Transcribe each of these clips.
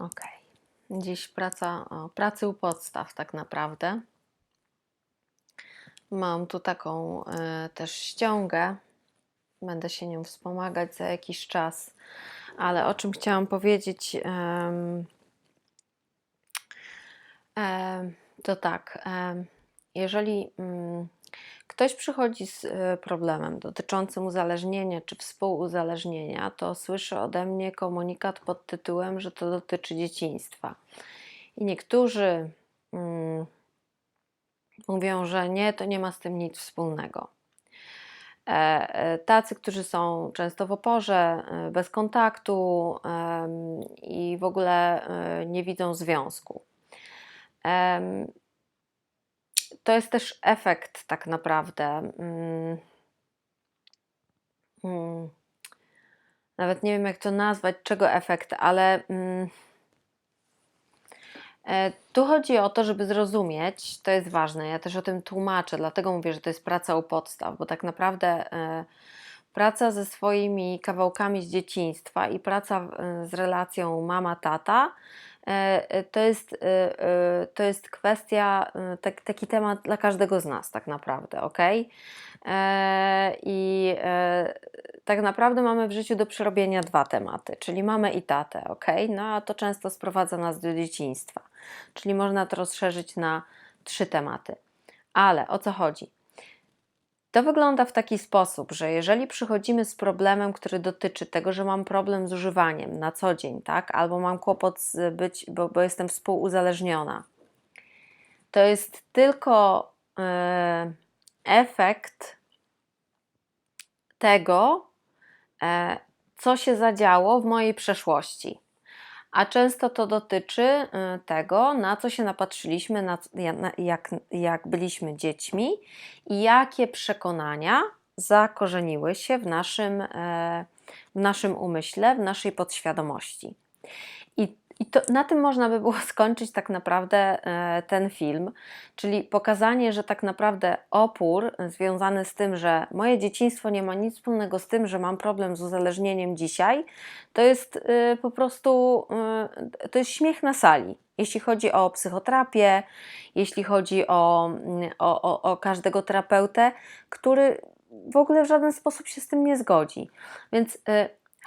Okej. Dziś praca, o, pracy u podstaw tak naprawdę. Mam tu taką e, też ściągę. Będę się nią wspomagać za jakiś czas. Ale o czym chciałam powiedzieć, em, em, to tak, em, jeżeli mm, ktoś przychodzi z e, problemem dotyczącym uzależnienia czy współuzależnienia, to słyszy ode mnie komunikat pod tytułem, że to dotyczy dzieciństwa. I niektórzy mm, mówią, że nie, to nie ma z tym nic wspólnego. E, e, Tacy, którzy są często w oporze, bez kontaktu i w ogóle nie widzą związku. To jest też efekt tak naprawdę. mm, mm, Nawet nie wiem, jak to nazwać, czego efekt, ale mm, e, tu chodzi o to, żeby zrozumieć, to jest ważne. Ja też o tym tłumaczę, dlatego mówię, że to jest praca u podstaw, bo tak naprawdę e, praca ze swoimi kawałkami z dzieciństwa i praca e, z relacją mama-tata to jest, e, e, to jest kwestia, e, tak, taki temat dla każdego z nas, tak naprawdę, ok? E, I e, tak naprawdę mamy w życiu do przerobienia dwa tematy, czyli mamę i tatę, ok? No a to często sprowadza nas do dzieciństwa, czyli można to rozszerzyć na trzy tematy. Ale o co chodzi? To wygląda w taki sposób, że jeżeli przychodzimy z problemem, który dotyczy tego, że mam problem z używaniem na co dzień, tak, albo mam kłopot z być, bo, bo jestem współuzależniona, to jest tylko e, efekt tego, e, co się zadziało w mojej przeszłości. A często to dotyczy e, tego, na co się napatrzyliśmy, na, na, jak, jak byliśmy dziećmi i jakie przekonania zakorzeniły się w naszym, e, w naszym umyśle, w naszej podświadomości. I, to, na tym można by było skończyć tak naprawdę e, ten film, czyli pokazanie, że tak naprawdę opór związany z tym, że moje dzieciństwo nie ma nic wspólnego z tym, że mam problem z uzależnieniem dzisiaj, to jest y, po prostu to jest śmiech na sali. Jeśli chodzi o psychoterapię, jeśli chodzi o, mm, o, o, o każdego terapeutę, który w ogóle w żaden sposób się z tym nie zgodzi. Więc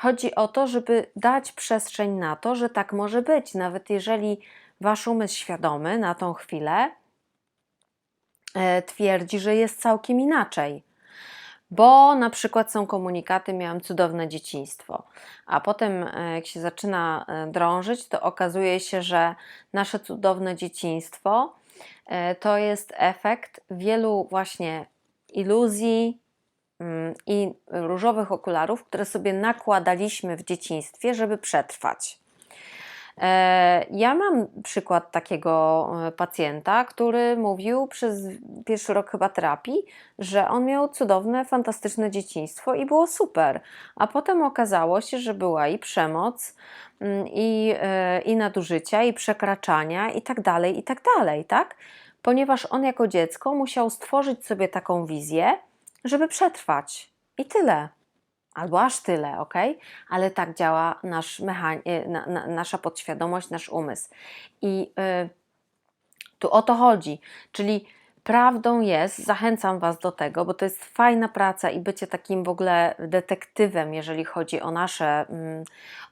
chodzi o to, żeby dać przestrzeń na to, że tak może być, nawet jeżeli wasz umysł świadomy na tą chwilę e, twierdzi, że jest całkiem inaczej. Bo na przykład są komunikaty, miałam cudowne dzieciństwo, a potem e, jak się zaczyna e, drążyć, to okazuje się, że nasze cudowne dzieciństwo to jest efekt wielu właśnie iluzji i różowych okularów, które sobie nakładaliśmy w dzieciństwie, żeby przetrwać. E, Ja mam przykład takiego e, pacjenta, który mówił przez pierwszy rok chyba terapii, że on miał cudowne, fantastyczne dzieciństwo i było super. A potem okazało się, że była i przemoc, mm, i, e, i nadużycia, i przekraczania, i tak dalej, i tak dalej, tak? Ponieważ on jako dziecko musiał stworzyć sobie taką wizję, żeby przetrwać. I tyle. Albo aż tyle, ok? Ale tak działa nasz y, na, na, nasza podświadomość, nasz umysł. I y, tu o to chodzi. Czyli prawdą jest, zachęcam Was do tego, bo to jest fajna praca i bycie takim w ogóle detektywem, jeżeli chodzi o nasze, mm,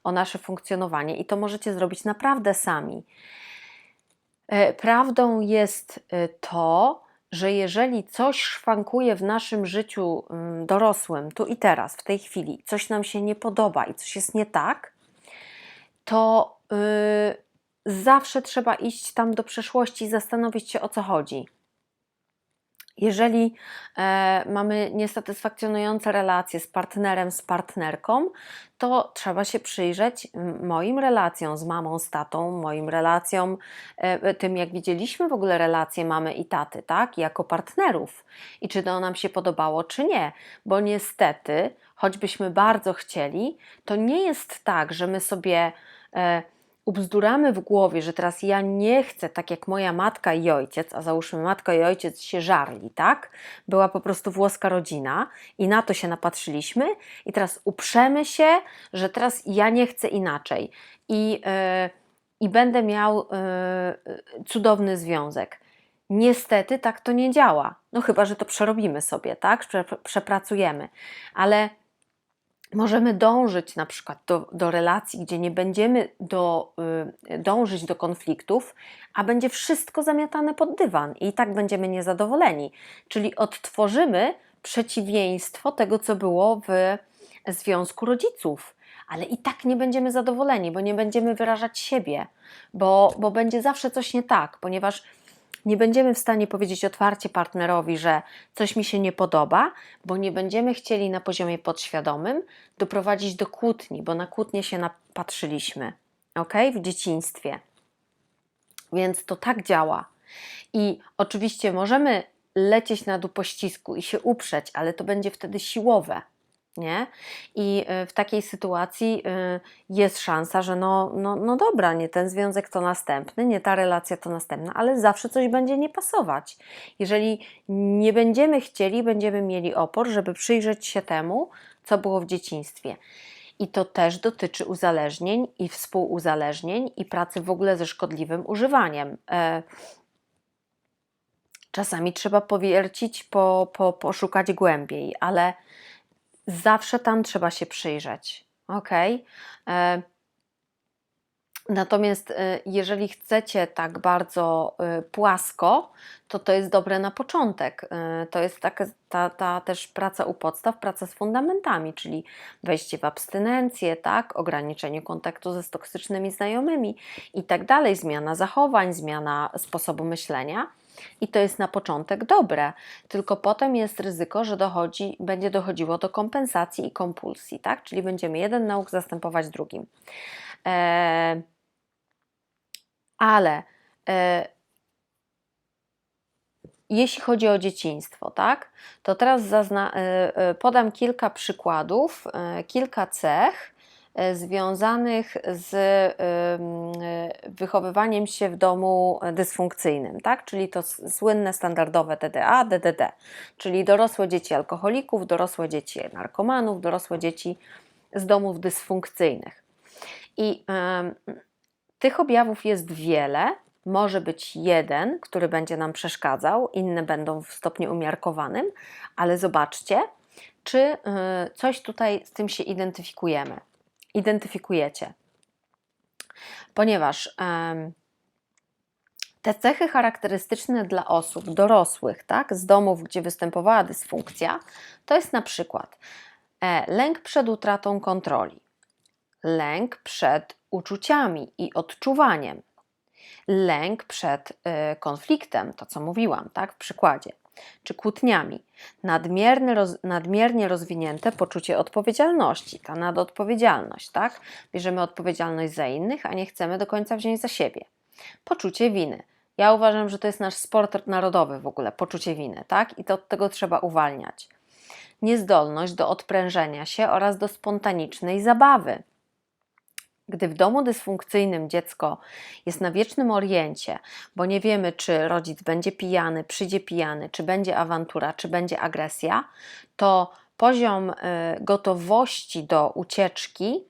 o nasze funkcjonowanie. I to możecie zrobić naprawdę sami. E, Prawdą jest to, że jeżeli coś szwankuje w naszym życiu dorosłym, tu i teraz, w tej chwili, coś nam się nie podoba i coś jest nie tak, to y, zawsze trzeba iść tam do przeszłości i zastanowić się o co chodzi. Jeżeli e, mamy niesatysfakcjonujące relacje z partnerem, z partnerką, to trzeba się przyjrzeć moim relacjom z mamą, z tatą, moim relacjom, e, tym jak widzieliśmy w ogóle relacje mamy i taty, tak, jako partnerów. I czy to nam się podobało, czy nie, bo niestety, choćbyśmy bardzo chcieli, to nie jest tak, że my sobie e, ubzduramy w głowie, że teraz ja nie chcę tak jak moja matka i ojciec, a załóżmy matka i ojciec się żarli, tak? Była po prostu włoska rodzina i na to się napatrzyliśmy i teraz uprzemy się, że teraz ja nie chcę inaczej. I, e, i będę miał yy, cudowny związek. Niestety tak to nie działa. No chyba, że to przerobimy sobie, tak? Prze, przepracujemy. Ale możemy dążyć na przykład do, do relacji, gdzie nie będziemy do, y, dążyć do konfliktów, a będzie wszystko zamiatane pod dywan i tak będziemy niezadowoleni. Czyli odtworzymy przeciwieństwo tego, co było w związku rodziców. Ale i tak nie będziemy zadowoleni, bo nie będziemy wyrażać siebie, bo, bo będzie zawsze coś nie tak, ponieważ nie będziemy w stanie powiedzieć otwarcie partnerowi, że coś mi się nie podoba, bo nie będziemy chcieli na poziomie podświadomym doprowadzić do kłótni, bo na kłótnie się napatrzyliśmy, ok? W dzieciństwie. Więc to tak działa. I oczywiście możemy lecieć na dół pościsku i się uprzeć, ale to będzie wtedy siłowe nie? I y, w takiej sytuacji y, jest szansa, że no, no, no dobra, nie ten związek to następny, nie ta relacja to następna, ale zawsze coś będzie nie pasować. Jeżeli nie będziemy chcieli, będziemy mieli opór, żeby przyjrzeć się temu, co było w dzieciństwie. I to też dotyczy uzależnień i współuzależnień i pracy w ogóle ze szkodliwym używaniem. E, czasami trzeba powiercić, po, po, poszukać głębiej, ale zawsze tam trzeba się przyjrzeć. Ok. E, natomiast e, jeżeli chcecie tak bardzo e, płasko, to to jest dobre na początek. To jest taka, ta, ta też praca u podstaw, praca z fundamentami, czyli wejście w abstynencję, tak, ograniczenie kontaktu ze toksycznymi znajomymi i tak dalej, zmiana zachowań, zmiana sposobu myślenia. I to jest na początek dobre, tylko potem jest ryzyko, że dochodzi, będzie dochodziło do kompensacji i kompulsji, tak? Czyli będziemy jeden nauk zastępować drugim. E, ale e, jeśli chodzi o dzieciństwo, tak, to teraz zazna, e, e podam kilka przykładów, kilka cech, związanych z e, wychowywaniem się w domu dysfunkcyjnym, tak? czyli to słynne standardowe TDA, DDD, czyli dorosłe dzieci alkoholików, dorosłe dzieci narkomanów, dorosłe dzieci z domów dysfunkcyjnych. I tych objawów jest wiele. Może być jeden, który będzie nam przeszkadzał, inne będą w stopniu umiarkowanym, ale zobaczcie, czy y, coś tutaj z tym się identyfikujemy identyfikujecie. Ponieważ te cechy charakterystyczne dla osób dorosłych, tak, z domów, gdzie występowała dysfunkcja, to jest na przykład e, lęk przed utratą kontroli, lęk przed uczuciami i odczuwaniem, lęk przed y, konfliktem, to co mówiłam, tak, w przykładzie, czy kłótniami. Roz, nadmiernie rozwinięte poczucie odpowiedzialności, ta nadodpowiedzialność, tak? Bierzemy odpowiedzialność za innych, a nie chcemy do końca wziąć za siebie. Poczucie winy. Ja uważam, że to jest nasz sport narodowy w ogóle, poczucie winy, tak? I to od tego trzeba uwalniać. Niezdolność do odprężenia się oraz do spontanicznej zabawy. Gdy w domu dysfunkcyjnym dziecko jest na wiecznym oriencie, bo nie wiemy, czy rodzic będzie pijany, przyjdzie pijany, czy będzie awantura, czy będzie agresja, to poziom y, gotowości do ucieczki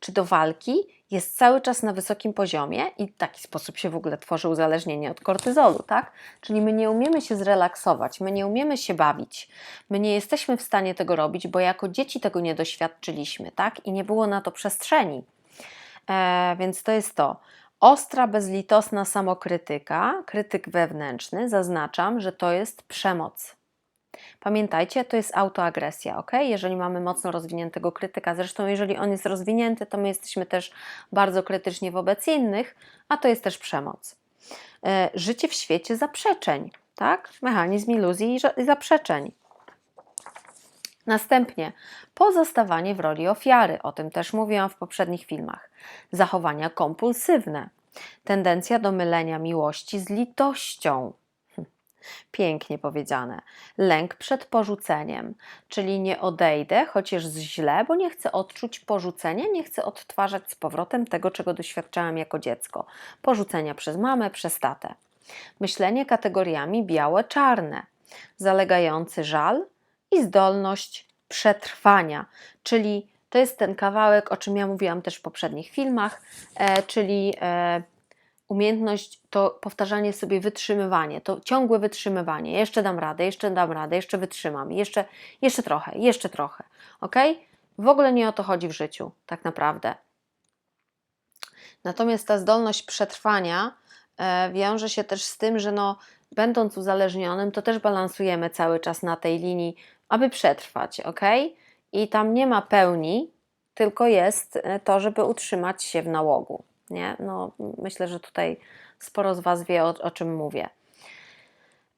czy do walki jest cały czas na wysokim poziomie i w taki sposób się w ogóle tworzy uzależnienie od kortyzolu, tak? Czyli my nie umiemy się zrelaksować, my nie umiemy się bawić, my nie jesteśmy w stanie tego robić, bo jako dzieci tego nie doświadczyliśmy, tak? I nie było na to przestrzeni. E, więc to jest to. Ostra, bezlitosna samokrytyka, krytyk wewnętrzny, zaznaczam, że to jest przemoc. Pamiętajcie, to jest autoagresja, ok? Jeżeli mamy mocno rozwiniętego krytyka, zresztą jeżeli on jest rozwinięty, to my jesteśmy też bardzo krytyczni wobec innych, a to jest też przemoc. E, życie w świecie zaprzeczeń, tak? Mechanizm iluzji i zaprzeczeń. Następnie pozostawanie w roli ofiary, o tym też mówiłam w poprzednich filmach. Zachowania kompulsywne, tendencja do mylenia miłości z litością. Hm, pięknie powiedziane. Lęk przed porzuceniem, czyli nie odejdę, chociaż źle, bo nie chcę odczuć porzucenia, nie chcę odtwarzać z powrotem tego, czego doświadczałam jako dziecko. Porzucenia przez mamę, przez tatę. Myślenie kategoriami białe-czarne, zalegający żal, i zdolność przetrwania, czyli to jest ten kawałek, o czym ja mówiłam też w poprzednich filmach, e, czyli e, umiejętność to powtarzanie sobie, wytrzymywanie, to ciągłe wytrzymywanie. Jeszcze dam radę, jeszcze dam radę, jeszcze wytrzymam, jeszcze, jeszcze trochę, jeszcze trochę. Ok? W ogóle nie o to chodzi w życiu, tak naprawdę. Natomiast ta zdolność przetrwania e, wiąże się też z tym, że no, będąc uzależnionym, to też balansujemy cały czas na tej linii, aby przetrwać, ok? I tam nie ma pełni, tylko jest e, to, żeby utrzymać się w nałogu. Nie? No, myślę, że tutaj sporo z Was wie, o, o czym mówię.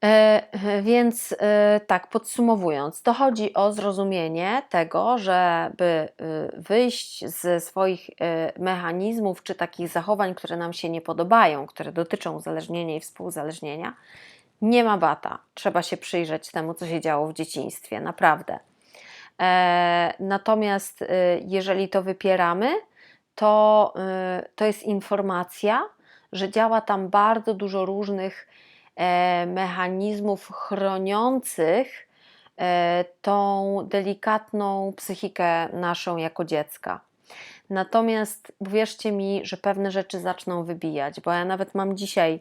E, więc e, tak, podsumowując, to chodzi o zrozumienie tego, żeby wyjść ze swoich mechanizmów czy takich zachowań, które nam się nie podobają, które dotyczą uzależnienia i współuzależnienia. Nie ma bata. Trzeba się przyjrzeć temu, co się działo w dzieciństwie, naprawdę. E, natomiast e, jeżeli to wypieramy, to, y, to jest informacja, że działa tam bardzo dużo różnych e, mechanizmów chroniących e, tą delikatną psychikę naszą jako dziecka. Natomiast wierzcie mi, że pewne rzeczy zaczną wybijać, bo ja nawet mam dzisiaj,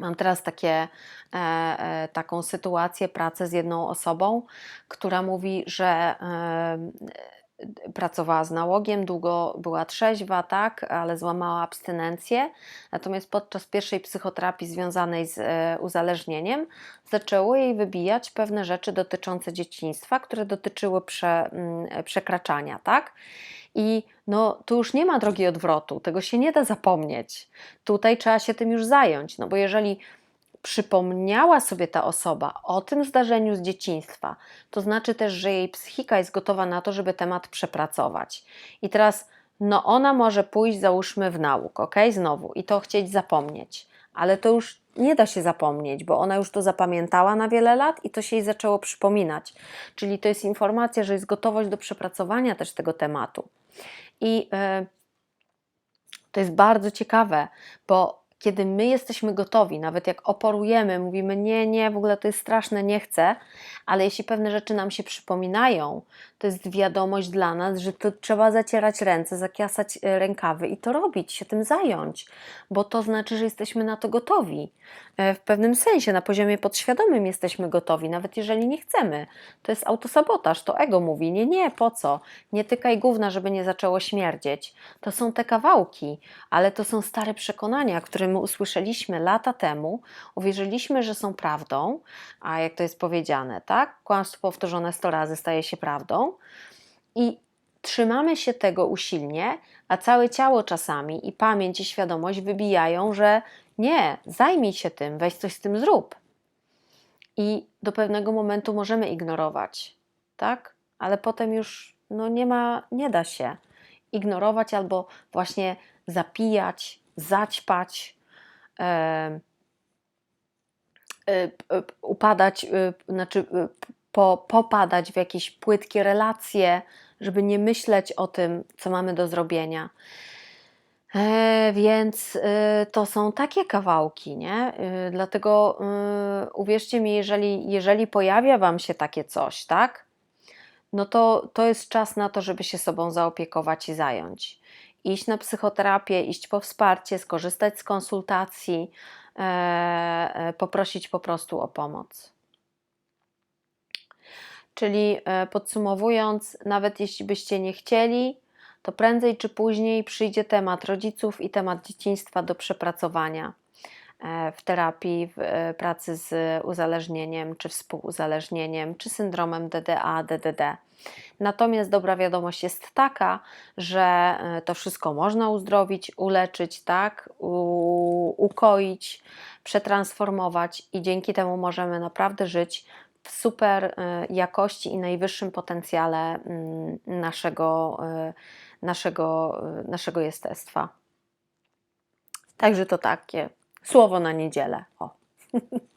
mam teraz takie, e, taką sytuację, pracę z jedną osobą, która mówi, że pracowała z nałogiem, długo była trzeźwa, tak, ale złamała abstynencję. Natomiast podczas pierwszej psychoterapii związanej z e, uzależnieniem zaczęło jej wybijać pewne rzeczy dotyczące dzieciństwa, które dotyczyły prze, mm, przekraczania, tak? I no, tu już nie ma drogi odwrotu, tego się nie da zapomnieć. Tutaj trzeba się tym już zająć, no bo jeżeli przypomniała sobie ta osoba o tym zdarzeniu z dzieciństwa, to znaczy też, że jej psychika jest gotowa na to, żeby temat przepracować. I teraz, no ona może pójść, załóżmy, w nauk, ok? Znowu, i to chcieć zapomnieć, ale to już nie da się zapomnieć, bo ona już to zapamiętała na wiele lat i to się jej zaczęło przypominać. Czyli to jest informacja, że jest gotowość do przepracowania też tego tematu. I yy, to jest bardzo ciekawe, bo kiedy my jesteśmy gotowi, nawet jak oporujemy, mówimy nie, nie, w ogóle to jest straszne, nie chcę, ale jeśli pewne rzeczy nam się przypominają, to jest wiadomość dla nas, że to trzeba zacierać ręce, zakiasać e, rękawy i to robić, się tym zająć, bo to znaczy, że jesteśmy na to gotowi. E, w pewnym sensie, na poziomie podświadomym jesteśmy gotowi, nawet jeżeli nie chcemy. To jest autosabotaż, to ego mówi, nie, nie, po co? Nie tykaj gówna, żeby nie zaczęło śmierdzieć. To są te kawałki, ale to są stare przekonania, które my usłyszeliśmy lata temu, uwierzyliśmy, że są prawdą, a jak to jest powiedziane, tak? Kłamstwo powtórzone 100 razy staje się prawdą. I trzymamy się tego usilnie, a całe ciało czasami i pamięć i świadomość wybijają, że nie, zajmij się tym, weź coś z tym zrób. I do pewnego momentu możemy ignorować, tak? Ale potem już no nie ma, nie da się ignorować albo właśnie zapijać, zaćpać, upadać, e, znaczy po, popadać w jakieś płytkie relacje, żeby nie myśleć o tym, co mamy do zrobienia. E, więc y, to są takie kawałki, nie? Y, dlatego y, uwierzcie mi, jeżeli, jeżeli pojawia Wam się takie coś, tak? No to, to jest czas na to, żeby się sobą zaopiekować i zająć. Iść na psychoterapię, iść po wsparcie, skorzystać z konsultacji, e, e, poprosić po prostu o pomoc. Czyli e, podsumowując, nawet jeśli byście nie chcieli, to prędzej czy później przyjdzie temat rodziców i temat dzieciństwa do przepracowania w terapii, w e, pracy z uzależnieniem, czy współuzależnieniem, czy syndromem DDA, DDD. Natomiast dobra wiadomość jest taka, że to wszystko można uzdrowić, uleczyć, tak, u, ukoić, przetransformować i dzięki temu możemy naprawdę żyć w super jakości i najwyższym potencjale mm, naszego, naszego, naszego jestestwa. Także to takie słowo na niedzielę. O.